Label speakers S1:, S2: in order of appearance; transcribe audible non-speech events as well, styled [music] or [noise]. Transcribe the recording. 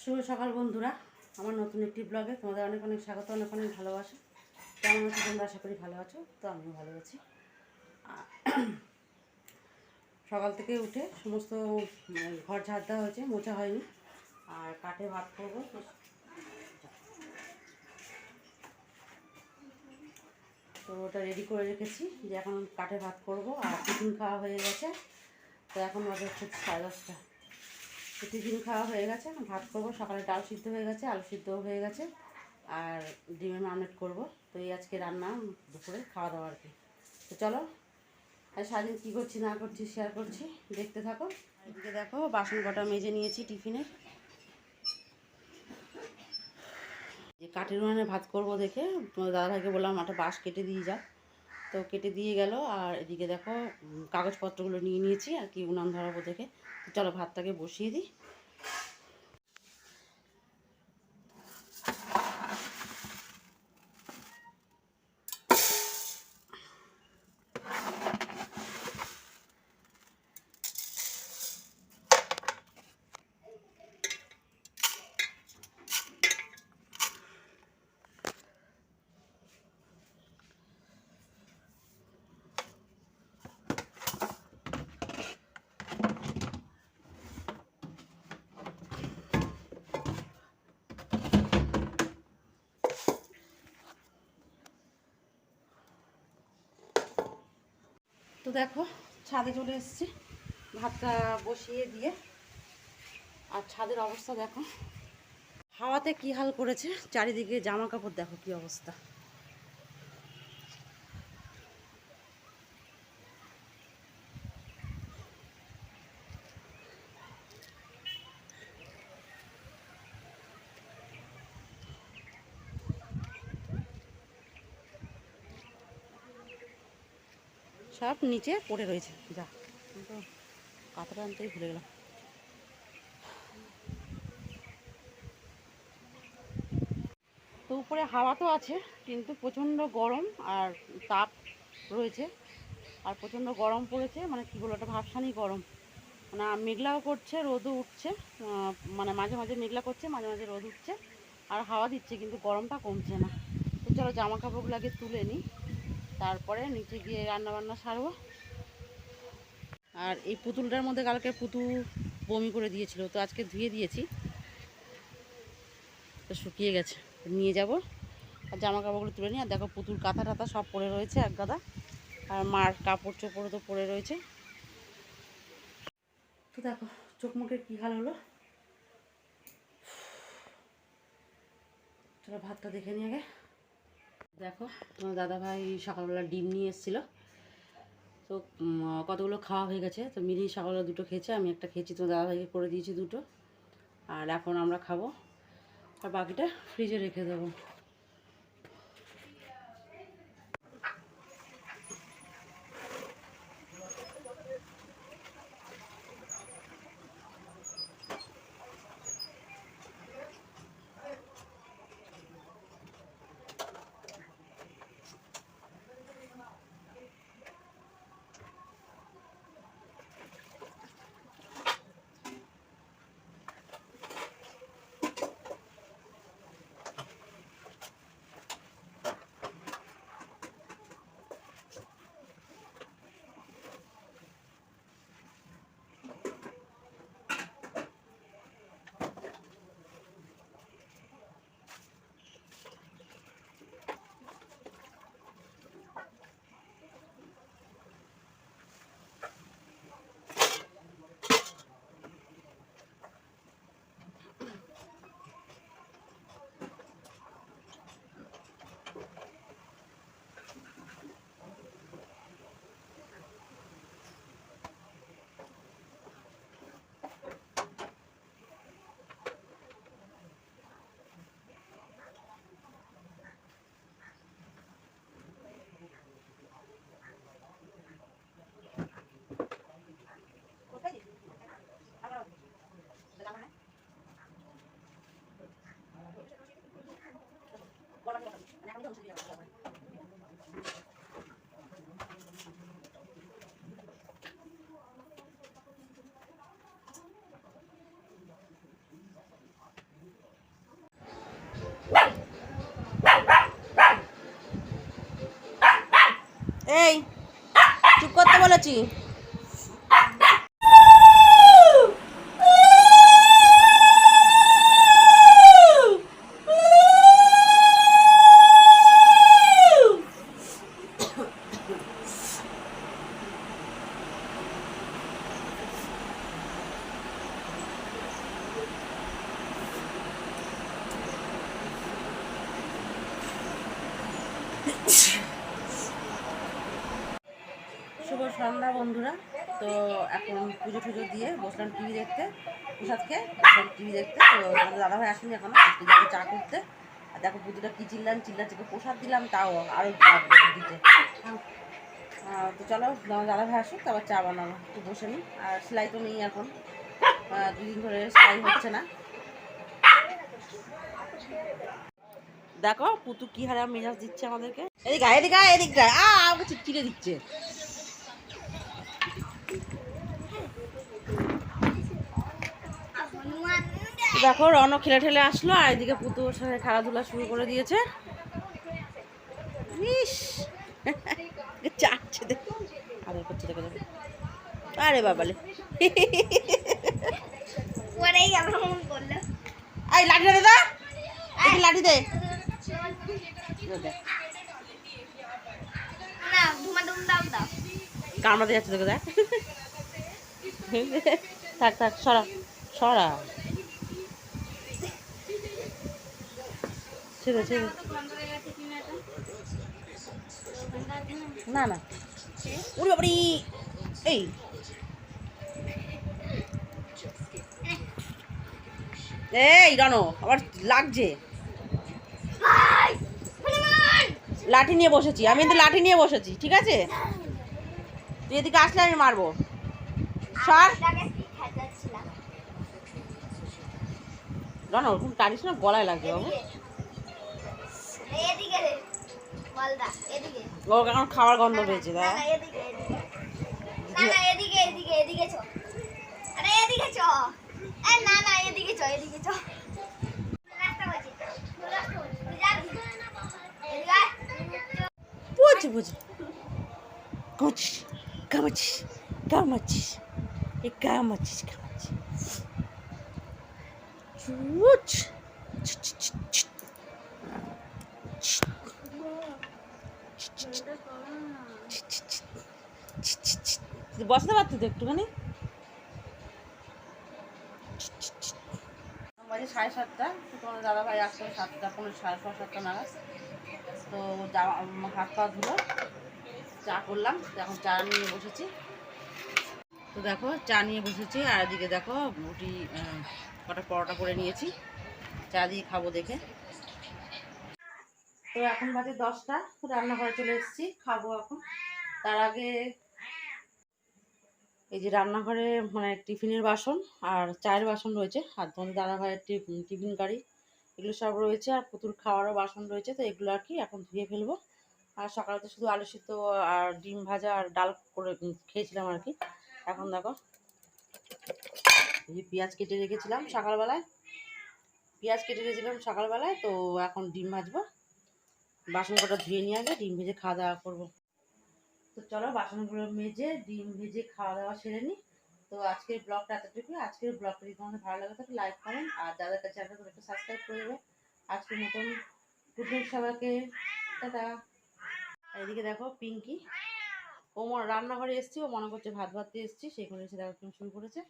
S1: শুভ সকাল বন্ধুরা। আমার নতুন একটি ব্লগে তোমাদের অনেক অনেক স্বাগত, অনেক অনেক ভালোবাসা। কেমন আছো তোমরা? আশা করি ভালো আছো, তো আমিও ভালো আছি। সকাল থেকে উঠে সমস্ত ঘর ঝাড় দেওয়া হয়েছে, মোছা হয়নি। আর কাঠে ভাত করব, তো ওটা রেডি করে রেখেছি, যে এখন কাঠে ভাত করব। আর টিফিন খাওয়া হয়ে গেছে, তো এখন বাজে হচ্ছে সাড়ে দশটা। টিফিন খাওয়া হয়ে গেছে, এখন ভাত করব। সকালে ডাল সিদ্ধ হয়ে গেছে, আলু সিদ্ধও হয়ে গেছে, আর ডিমের মামলেট করব। তো এই আজকে রান্না, দুপুরে খাওয়া দাওয়া আর কি। তো চলো, আর সারাদিন কী করছি, না করছি শেয়ার করছি, দেখতে থাকো। এদিকে দেখো, বাসন কটা মেজে নিয়েছি টিফিনে। যে কাঠের উনানে ভাত করব দেখে দাদাভাইকে বললাম, একটা বাঁশ কেটে দিয়ে যা। তো কেটে দিয়ে গেল। আর এদিকে দেখো কাগজপত্রগুলো নিয়ে নিয়েছি আর কি উনান ধরাবো দেখে চলো ভাতটাকে বসিয়ে দিই। দেখো, ছাদে চলে এসেছি। ভাতটা বসিয়ে দিয়ে। আর ছাদের অবস্থা দেখো। হাওয়াতে কি হাল করেছে? চারিদিকে জামা কাপড় দেখো কি অবস্থা। সব নিচে পড়ে রয়েছে। যা, আমি তো আনতেই ভুলে গেলাম। তো উপরে হাওয়া তো আছে, কিন্তু প্রচণ্ড গরম আর তাপ রয়েছে। আর প্রচণ্ড গরম পড়েছে মানে কী বলব, একটা ভাবসানি গরম। মানে মেঘলাও করছে, রোদও উঠছে মানে মাঝে মাঝে মেঘলা করছে, মাঝে মাঝে রোদ উঠছে, আর হাওয়া দিচ্ছে, কিন্তু গরমটা কমছে না। তো চলো জামা কাপড়গুলো আগে তুলে নিই। তারপরে নিচে গিয়ে রান্না বান্না সারবো। আর এই পুতুলটার মধ্যে কালকে পুতুল বমি করে দিয়েছিল, তো আজকে ধুয়ে দিয়েছি। তো শুকিয়ে গেছে, নিয়ে যাব। আর জামা কাপড়গুলো তুলে নিই। আর দেখো পুতুল কাঁথা টাথা সব পড়ে রয়েছে এক গাদা। আর মার কাপড় চোপড়ও তো পড়ে রয়েছে। তো দেখো, চোখ মুখের কী হাল হলো। চলো ভাতটা দেখে নিয়ে আগে। দেখো, তোমার দাদাভাই সকালবেলা ডিম নিয়ে এসেছিল। তো কতগুলো খাওয়া হয়ে গেছে? তো মিলিয়ে সকালবেলা দুটো খেয়েছে, আমি একটা খেয়েছি, তোমার দাদাভাইকে করে দিয়েছি দুটো। আর এখন আমরা খাব। আর বাকিটা ফ্রিজে রেখে দেবো। এই চুপ করতে বলেছি। সন্ধ্যা বন্ধুরা, তো এখন পুজো টুজো দিয়ে বসলাম টিভি দেখতে, প্রসাদ খেয়ে টিভি দেখতে, তো আমাদের দাদাভাই আসেনি এখনও চা করতে। আর দেখো পুজোটা কী চিল্লান চিল্লাচ্ছে প্রসাদ দিলাম, তাও আরও দিতে। তো চলো আমার দাদাভাই আসুক, তারপর চা বানাবো, একটু বসে নিই। আর সেলাই তো নেই এখন দুদিন ধরে সেলাই হচ্ছে না। দেখো পুতু কি হারে মেজাজ দিচ্ছে আমাদেরকে। এদিকে এদিকে এদিকে আ, আমাকে চিটচিটে দিচ্ছে। দেখো রন খেলে ঠেলে আসলো আর এদিকে পুতু ওর সাথে খেলাধুলা শুরু করে দিয়েছে। ইস! [laughs] চাটছে দেখো আদর করছে দেখো আরে বাবালে। আই লাঠি দে লাঠি দে। কামড়াতে যাচ্ছে দেখো দেখ। থাক থাক সরা সরা। ছেড়ে ছেড়ে না না। উড়ি এই। এই, রানো, আবার লাগছে। লাঠি নিয়ে বসেছি, আমি কিন্তু লাঠি নিয়ে বসেছি, ঠিক আছে? তুই এদিকে আসলে আমি মারবো। সর। রানো, ওরকম টানিস না, গলায় লাগবে বাবু। ও এখন খাবার গন্ধ পেয়েছে
S2: না না এদিকে এদিকে। না না এদিকে এদিকে এদিকে চ। আরে এদিকে চ। এ না না এদিকে চ এদিকে চ।
S1: বুঝছি বুঝছি কামাচ্ছিস কামাচ্ছিস কামাচ্ছিস এ কামাচ্ছিস কামাচ্ছিস বসতে পারতি তো একটুখানি? বাজে সাড়ে সাতটা তোমার দাদা ভাই আসলো সাতটা পনেরো সাড়ে ছয় সাতটা নাগাদ। তো হাত পা ধুলো, চা করলাম, এখন চা নিয়ে বসেছি। তো দেখো, চা নিয়ে বসেছি, আর এদিকে দেখো, রুটি কটা পরোটা করে নিয়েছি। চা দিয়ে খাব দেখে। তো এখন বাজে দশটা, রান্নাঘরে চলে এসেছি, খাব এখন। তার আগে এই যে রান্নাঘরে মানে টিফিনের বাসন আর চায়ের বাসন রয়েছে আর তোমাদের দাদা ভাইয়ের টিফ- টিফিন গাড়ি, এগুলো সব রয়েছে আর পুতুল খাওয়ারও বাসন রয়েছে, তো এগুলো আর কি এখন ধুয়ে ফেলব। আর সকালে তো শুধু আলু সিদ্ধ আর ডিম ভাজা আর ডাল করে খেয়েছিলাম আর কি। এখন দেখো, এই পেঁয়াজ কেটে রেখেছিলাম সকালবেলায়, পেঁয়াজ কেটে রেখেছিলাম সকালবেলায়, তো এখন ডিম ভাজবো। বাসন কটা ধুয়ে নিয়ে আগে ডিম ভেজে খাওয়া দাওয়া করব। তো চলো বাসনগুলো মেজে, ডিম ভেজে খাওয়া দাওয়া সেরে নিই তো আজকের ব্লগটা এতটুকু আজকের ব্লগটা যদি তোমাদের ভালো লাগে তাহলে লাইক করেন আর যাদের কাছে চ্যানেলটা একটু সাবস্ক্রাইব করে দেবে, আজকের মতন গুড সবাইকে। টাটা। এদিকে দেখো পিঙ্কি। ও রান্নাঘরে এসছি, ও মনে করছে ভাত ভাত দিয়ে এসছি সেখানে এসে দেখো শুরু করেছে।